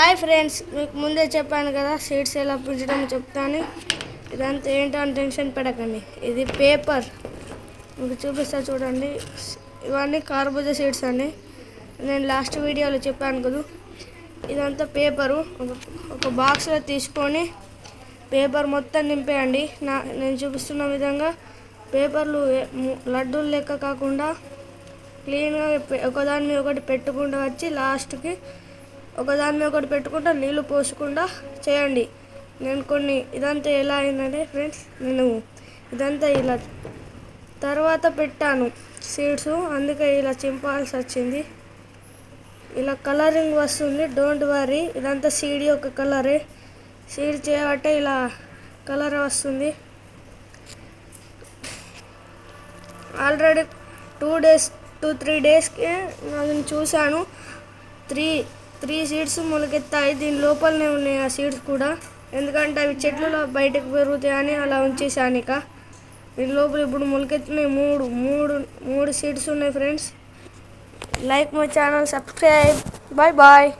Hi friends మీకు ముందే చెప్పాను కదా సీడ్స్ ఎలా పెంచడం చెప్తాను. ఇదంతా ఏంటో అని టెన్షన్ పడకండి. ఇది పేపర్. మీకు చూపిస్తా చూడండి. ఇవన్నీ కార్బోజా సీడ్స్ అండి. నేను లాస్ట్ వీడియోలో చెప్పాను కదా. ఇదంతా పేపరు. ఒక- ఒక బాక్స్లో తీసుకొని పేపర్ మొత్తం నింపేయండి. నా నేను చూపిస్తున్న విధంగా పేపర్లు లడ్డూలు లెక్క కాకుండా క్లీన్గా ఒకదాని మీద ఒకటి పెట్టుకుంటూ వచ్చి లాస్ట్కి ఒకదాని మీద ఒకటి పెట్టుకుంటా నీళ్ళు పోసకుండా చేయండి. నేను కొన్ని ఇదంతా ఎలా అయిందంటే ఫ్రెండ్స్ నేను ఇదంతా ఇలా తర్వాత పెట్టాను సీడ్స్ అందుకే ఇలా చింపాల్సి వచ్చింది. ఇలా కలరింగ్ వస్తుంది డోంట్ వరీ ఇదంతా సీడ్ యొక్క కలరే సీడ్ చేయబట్టే ఇలా కలర్ వస్తుంది. Already two days two three డేస్కి నేను చూశాను. త్రీ త్రీ సీడ్స్ మొలకెత్తాయి. దీని లోపలనే ఉన్నాయి ఆ సీడ్స్ కూడా. ఎందుకంటే అవి చెట్లలో బయటకు పెరుగుతాయని అలా ఉంచేసాను ఇక. దీని లోపల ఇప్పుడు మొలకెత్తున్నాయి మూడు మూడు మూడు సీడ్స్ ఉన్నాయి friends. Like my channel subscribe. Bye bye.